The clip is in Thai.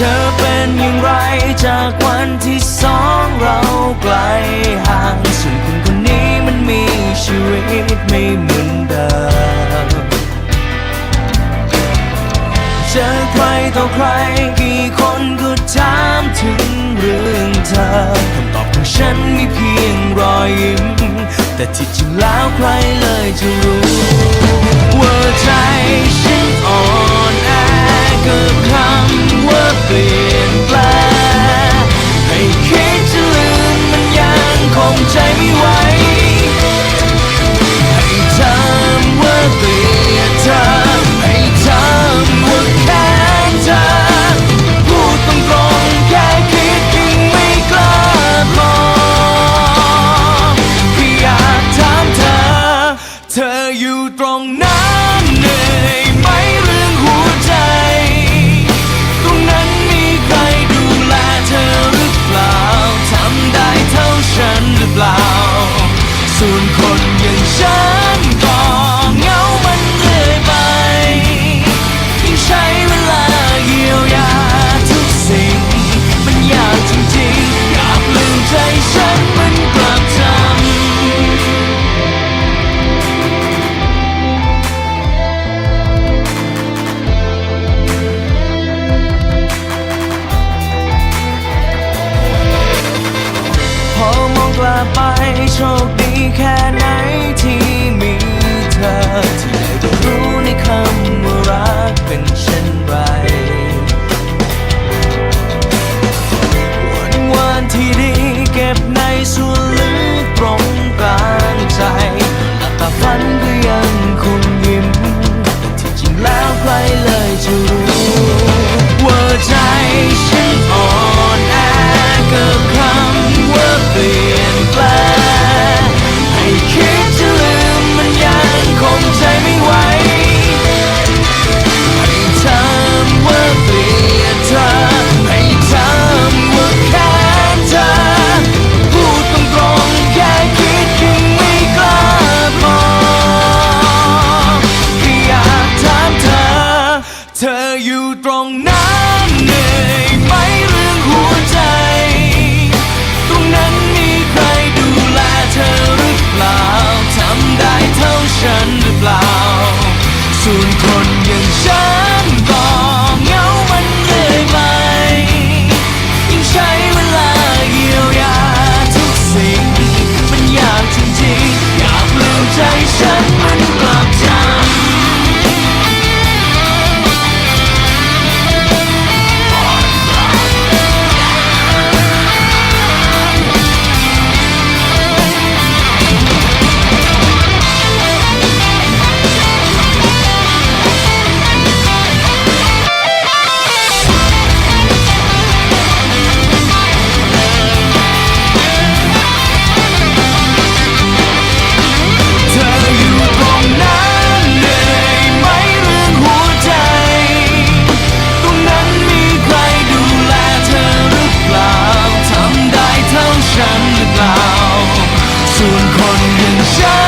ธอเป็นอย่างไรจากวันที่สองเราไกลห่างส่วนคนคนนี้มันมีชีวิตไม่เหมือนเดิมเจอใครต่อใครกี่คนก็ถามถึงเรื่องเธอคำตอบของฉันมีเพียงรอยยิ้มแต่ที่จริงแล้วใครเลยจะรู้ ส่วนคนอย่างฉัน ไปโชคดีแค่ไหนที่ shine.